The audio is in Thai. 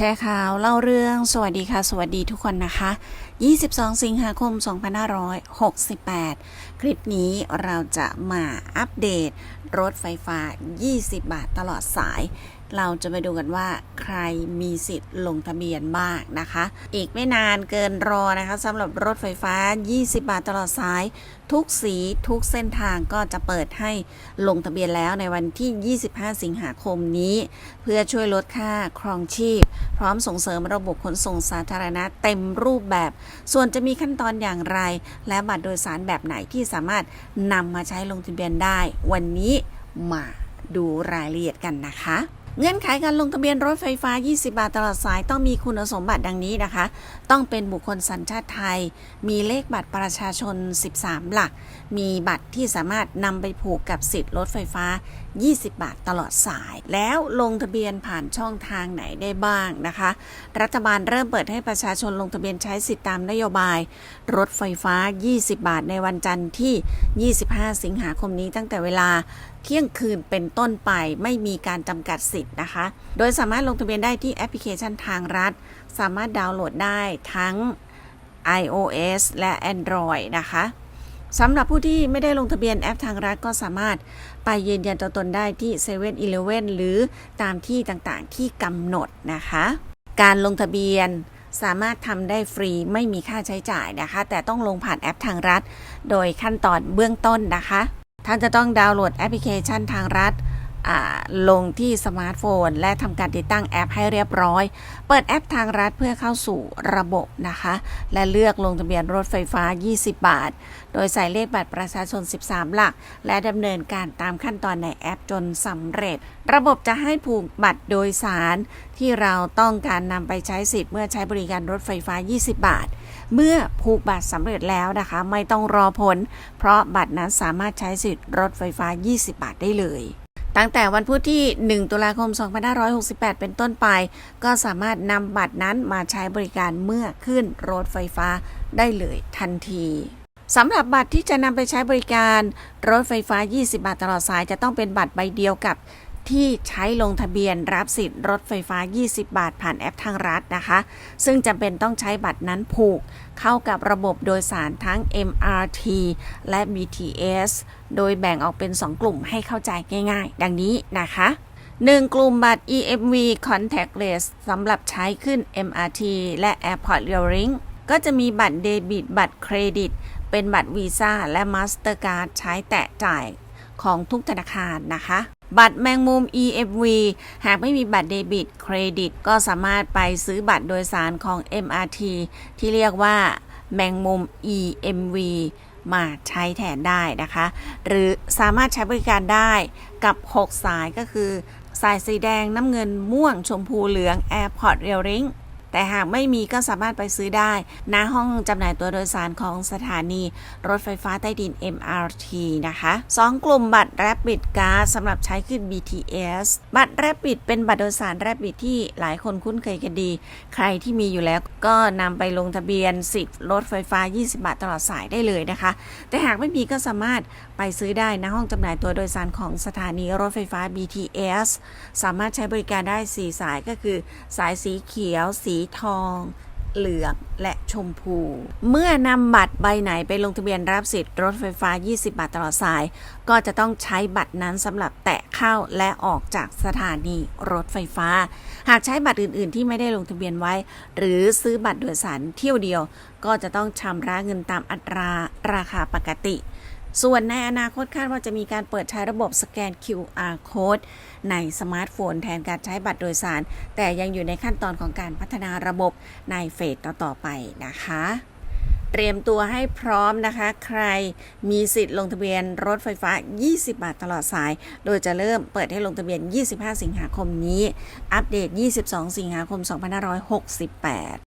ชร์ข่าวเล่าเรื่องสวัสดีค่ะ สวัสดีทุกคนนะคะ 22 สิงหาคม 2568 คลิปนี้เราจะมาอัปเดตรถไฟฟ้า 20 บาทตลอดสาย เราจะไปดูกันว่าใครมีสิทธิ์ลงทะเบียนบ้างนะคะ อีกไม่นานเกินรอนะคะสำหรับรถไฟฟ้า 20 บาทตลอดสาย ทุกสีทุกเส้นทางก็จะเปิดให้ลงทะเบียนแล้วในวันที่ 25 สิงหาคมนี้ เพื่อช่วยลดค่าครองชีพ พร้อมส่งเสริมระบบขนส่งสาธารณะเต็มรูปแบบ ส่วนจะมีขั้นตอนอย่างไร และบัตรโดยสารแบบไหนที่สามารถนำมาใช้ลงทะเบียนได้ วันนี้มาดูรายละเอียดกันนะคะ เงื่อนไขการลงทะเบียนรถไฟฟ้า 20 บาทตลอดสายต้องมีคุณสมบัติดังนี้นะคะ ต้องเป็นบุคคลสัญชาติไทย มีเลขบัตรประชาชน 13 หลัก มีบัตรที่สามารถนำไปผูกกับสิทธิ์รถไฟฟ้า 20 บาทตลอดสาย แล้วลงทะเบียนผ่านช่องทางไหนได้บ้างนะคะ รัฐบาลเริ่มเปิดให้ประชาชนลงทะเบียนใช้สิทธิตามนโยบาย รถไฟฟ้า 20 บาทในวันจันทร์ที่ 25 สิงหาคมนี้ตั้งแต่เวลาเที่ยงคืนเป็นต้นไปไม่มีการจำกัดสิทธินะคะ โดยสามารถลงทะเบียนได้ที่แอปพลิเคชันทางรัฐ สามารถดาวน์โหลดได้ทั้ง iOS และ Android นะคะสำหรับผู้ที่ไม่ได้ลงทะเบียนแอปทางรัฐก็สามารถไปยืนยันตัวตนได้ที่7 e เ e ่ e อหรือตามที่ต่างๆที่กำหนดนะคะ การลงทะเบียนสามารถทำได้ฟรีไม่มีค่าใช้จ่ายนะคะ แต่ต้องลงผ่านแอปทางรัฐ โดยขั้นตอนเบื้องต้นนะคะ ท่านจะต้องดาวน์โหลดแอปพลิเคชันทางรัฐ ลงที่สมาร์ทโฟน และทำการติดตั้งแอปให้เรียบร้อย เปิดแอปทางรัฐเพื่อเข้าสู่ระบบนะคะ และเลือกลงทะเบียนรถไฟฟ้า 20 บาท โดยใส่เลขบัตรประชาชน 13 หลัก และดำเนินการตามขั้นตอนในแอปจนสำเร็จ ระบบจะให้ผูกบัตรโดยสาร ที่เราต้องการนำไปใช้สิทธิ์เมื่อใช้บริการรถไฟฟ้า 20 บาท เมื่อผูกบัตรสำเร็จแล้วนะคะ ไม่ต้องรอผล เพราะบัตรนั้นสามารถใช้สิทธิ์รถไฟฟ้า 20 บาทได้เลย ตั้งแต่วันพุธที่ 1 ตุลาคม 2568 เป็นต้นไป ก็สามารถนำบัตรนั้นมาใช้บริการเมื่อขึ้นรถไฟฟ้าได้เลยทันทีสำหรับบัตรที่จะนำไปใช้บริการรถไฟฟ้า 20 บาทตลอดสายจะต้องเป็นบัตรใบเดียวกับ ที่ใช้ลงทะเบียนรับสิทธิ์รถไฟฟ้า 20 บาทผ่านแอปทางรัฐนะคะ ซึ่งจำเป็นต้องใช้บัตรนั้นผูกเข้ากับระบบโดยสารทั้ง MRT และ BTS โดยแบ่งออกเป็น 2 กลุ่มให้เข้าใจง่ายๆ ดังนี้นะคะ 1. กลุ่มบัตร EMV Contactless สำหรับใช้ขึ้น MRT และ Airport Rail Link ก็จะมีบัตรเดบิต บัตรเครดิต เป็นบัตรวีซ่าและ Mastercard ใช้แตะจ่ายของทุกธนาคารนะคะ บัตรแมงมุม EFV หากไม่มีบัตรเดบิตเครดิต ก็สามารถไปซื้อบัตรโดยสารของ MRT ที่เรียกว่าแมงมุม EMV มาใช้แทนได้นะคะ หรือสามารถใช้บริการได้กับ 6 สายก็คือ สายสีแดงน้ำเงินม่วงชมพูเหลือง Airport Rail Link แต่หากไม่มีก็สามารถไปซื้อได้ณห้องจำหน่ายตัวโดยสารของสถานีรถไฟฟ้าใต้ดิน MRT นะคะ 2 กลุ่มบัตร Rapid Card สำหรับใช้ขึ้น BTS บัตร Rapid เป็นบัตรโดยสาร Rapid ที่หลายคนคุ้นเคยกันดี ใครที่มีอยู่แล้วก็นำไปลงทะเบียนสิทธิ์รถไฟฟ้า 20 บาทตลอดสายได้เลยนะคะ แต่หากไม่มีก็สามารถไปซื้อได้ณห้องจำหน่ายตัวโดยสารของสถานีรถไฟฟ้า BTS สามารถใช้บริการได้ 4 สายก็คือ สายสีเขียวสีทอง เหลืองและชมพู เมื่อนำบัตรใบไหนไปลงทะเบียนรับสิทธิ์รถไฟฟ้า 20 บาทตลอดสาย ก็จะต้องใช้บัตรนั้นสำหรับแตะเข้าและออกจากสถานีรถไฟฟ้า หากใช้บัตรอื่น ๆ ที่ไม่ได้ลงทะเบียนไว้ หรือซื้อบัตรโดยสารเที่ยวเดียว ก็จะต้องชำระเงินตามอัตราราคาปกติ ส่วนในอนาคตคาดว่าจะมีการเปิดใช้ระบบสแกน QR code ในสมาร์ทโฟนแทนการใช้บัตรโดยสาร แต่ยังอยู่ในขั้นตอนของการพัฒนาระบบในเฟสต่อๆไปนะคะเตรียมตัวให้พร้อมนะคะ ใครมีสิทธิ์ลงทะเบียนรถไฟฟ้า 20 บาทตลอดสาย โดยจะเริ่มเปิดให้ลงทะเบียน 25 สิงหาคมนี้ อัปเดต 22 สิงหาคม 2568